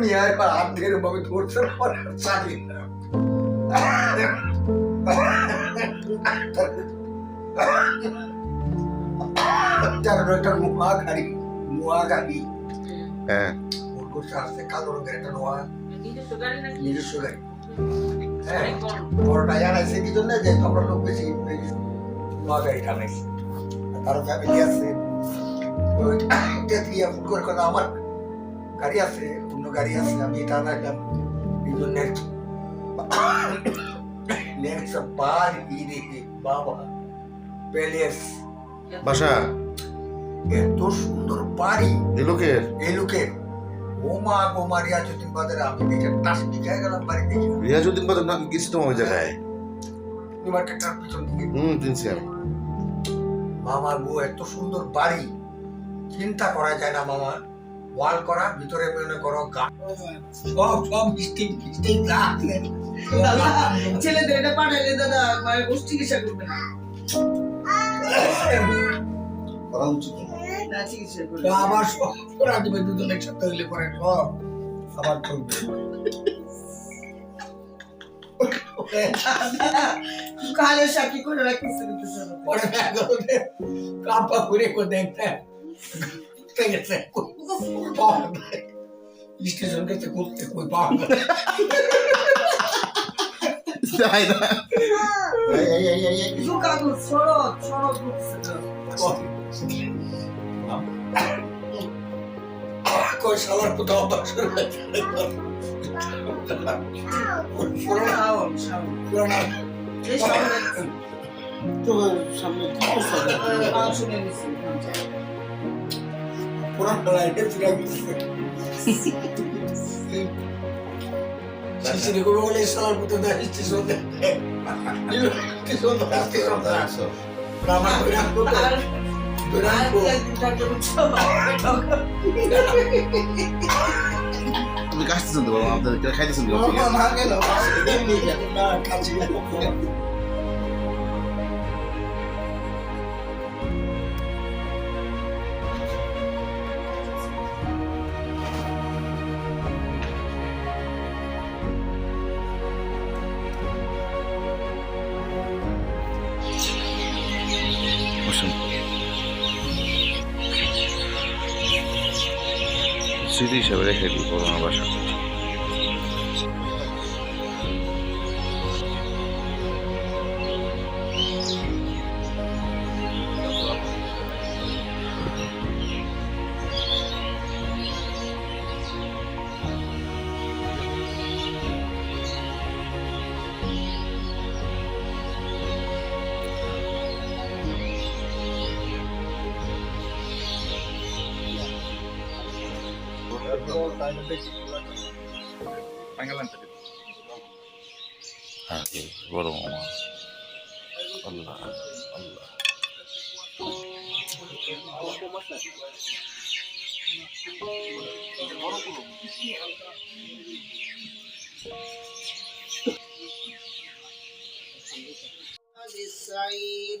নিয়ে এবার হাত ধরে ভাবে ধরছে পরে চাকরি একটা নোয়া গাড়ি নোয়া গাড়ি। হ্যাঁ। ওর করছে আসছে কালো রঙের একটা নোয়া। নিজস্ব গাড়ি নাকি? নিজস্ব গাড়ি। হ্যাঁ বড়টা জানাইছে কি জন্য যে তোমরা লোক বেশি নোয়া গাড়ি টানাইছে। তারও ফ্যামিলি আছে। আমার গাড়ি আছে। গাড়ি আছে আমি এটা আনাইলাম এই জন্য নেক্সট বাবা প্যালেস। বাসা? এত সুন্দর বাড়ি। এই লোকের? এই লোকের। ওমা গোমা রিয়া যতীন বাজারে আমি দেখে টাস দিকে গেলাম বাড়ি দেখে। রিয়াজুদ্দিন বাদর নাম গেছি তো ওই জায়গায় নিউ মার্কেটটার পিছন দিকে। হুম চিনছি আমি। মামার বউ এত সুন্দর বাড়ি। চিন্তা করা যায় না মামা। ওয়াল করা ভিতরে মনে করো সব সব মিষ্টি মিষ্টি দাদা ছেলেদের এটা পাঠাইলে দাদা মানে গোষ্ঠী চিকিৎসা করবে না। করা উচিত না। চিকিৎসা করবে তো আবার সব করা দিবে দুজন একসাথে হইলে পরে সব আবার চলবে। কালে সাক্ষী করে রাখতেছে কিন্তু শোনো। কাপা করে দেখতে। ঘুরতে গেছে। পাওয়া যায় স্টেশন গেছে ঘুরতে কই? পাওয়া যায় তাই না। এই এই এই এই এই। কিছু কাগজ শাওন। এই শাওনের নাম শুনে নিছি। পুরান লাইটে ফিরে গেছে শিশিরে করে বলে শালার মতো দেয় স্টেশন স্টেশন স্টেশন আমার বিরাট লোক আর বিরাট আর লোক একদিন থাকলে বুঝছ? আপনি কাশতেছেন তো বাবা আপনাদের খাইতেছেন তো বাবা না গেল এমনি গেল না কাছে বসুন। স্মৃতি হিসাবে রেখে দিই পুরোনো বাসা হ্যাঁ বড় মামা আল্লাহ আল্লাহ বিসাইর।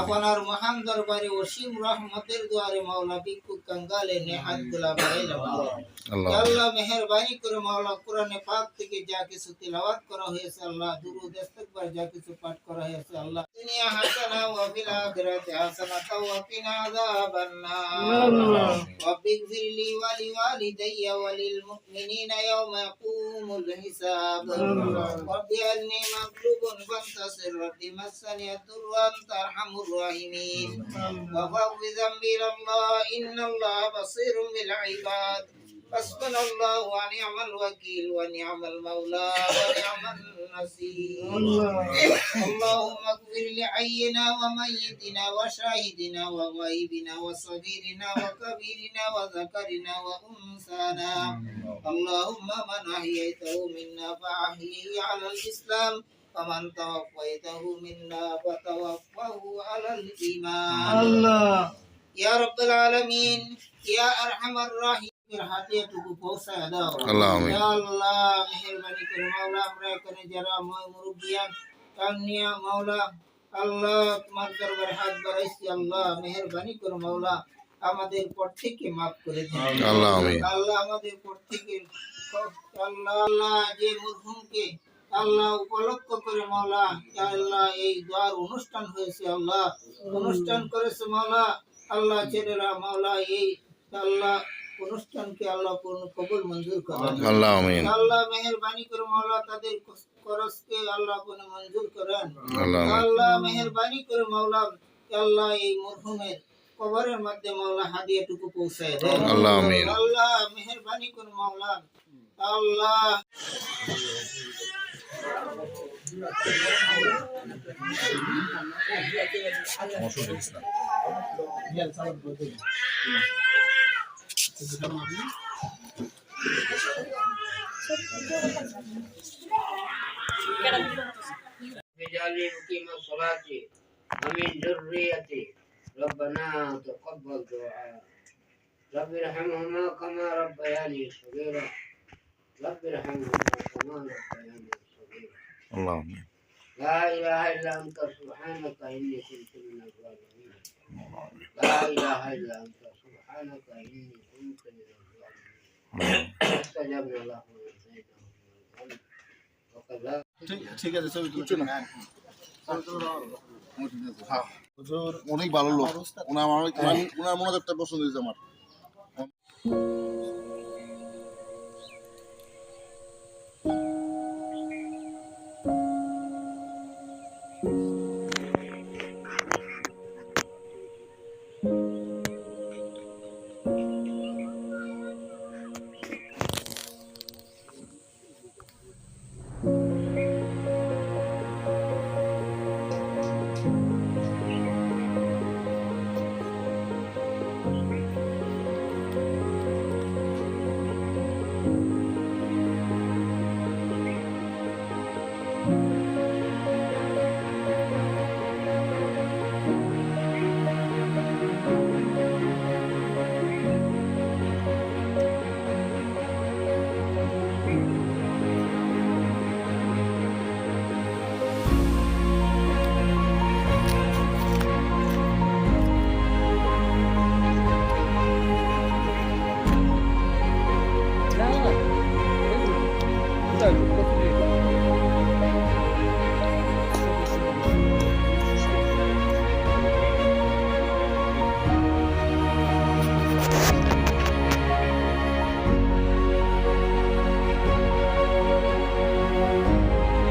আপনার মহান দরবারে অসীম রহমতের দুয়ারে মাওলা ভিক্ষু কঙ্গালে নেহাত গুলা বাড়াইল আল্লাহ মেহরবানি করে মাওলা কোরআনে পাক থেকে যা কিছু তিলাওয়াত করা হয়েছে আল্লাহ দুরুদ ইস্তিগফার যা কিছু পাঠ করা হয়েছে আল্লাহ দুনিয়া হাসানা ওয়া ফিল আখিরাতি হাসানা ওয়া কিনা আযাবান নার রব্বিক ফিরলি ওয়া লিওয়ালিদাইয়া ওয়া লিল মুমিনিনা ইয়াওমা ইয়াকুমুল হিসাব রব্বি আন্নী মাগলুবুন ফান্তাসির রব্বি মাসানিয়া দুরওয়ান তারা أرحم الراحمين. وفوض إلى الله إن الله بصير بالعباد. حسبنا الله ونعم الوكيل ونعم المولى ونعم النصير. اللهم اغفر لحينا وميتنا وشاهدنا وغيبنا وصغيرنا وكبيرنا وذكرنا وأنثانا. اللهم من أحييته منا فأحيه على الإسلام. كمن توفيته منا وتوفه على الإيمان আল্লাহ يا رب العالمين يا أرحم الراحمين হাতিয়াটুকু পৌঁছায় দাও আল্লাহ আমিন। ইয়া আল্লাহ মেহেরবানি করে মাওলা আমরা এখানে যারা ময় মুরব্বিয়ান কান্নিয়া মাওলা আল্লাহ তোমার দরবারে হাত বাড়াইছি আল্লাহ মেহেরবানি করে মাওলা আমাদের পর থেকে মাফ করে দিন আল্লাহ আমিন। আল্লাহ আমাদের পর থেকে আল্লাহ আল্লাহ যে মরহুমকে আল্লাহ উপলক্ষ করে মাওলা আল্লাহ এই দোয়ার অনুষ্ঠান হয়েছে আল্লাহ। অনুষ্ঠান করেছে মাওলা আল্লাহ ছেলেরা মাওলা এই আল্লাহ অনুষ্ঠানকে আল্লাহ পূর্ণ কবুল মঞ্জুর করেন। আল্লাহ আমিন। আল্লাহ মেহেরবানি করে মাওলা তাদের খরচকে আল্লাহ কোনো মঞ্জুর করেন। আল্লাহ মেহেরবানি করে মাওলা আল্লাহ এই মরহুমের কবরের মধ্যে মাওলা হাদিয়াটুকু পৌঁছায় দেন। আল্লাহ আমিন। আল্লাহ মেহেরবানি করে মাওলা আল্লাহ بجعلني مقيم الصلاة ومن ذريتي ربنا تقبل دعاء. رب ارحمهما كما ربياني صغيرا. رب ارحمهما كما ربياني صغيرا আল্লাহ আমিন। لا إله إلا أنت سبحانك إني كنت من الظالمين لا إله إلا أنت سبحانك إني كنت من الظالمين استجبنا له ونجيناه من الغم وكذلك ঠিক আছে ছবি তুলছে না হুজুর অনেক ভালো লোক ওনার আমার ওনার ওনার মনে একটা পছন্দ হয়েছে আমার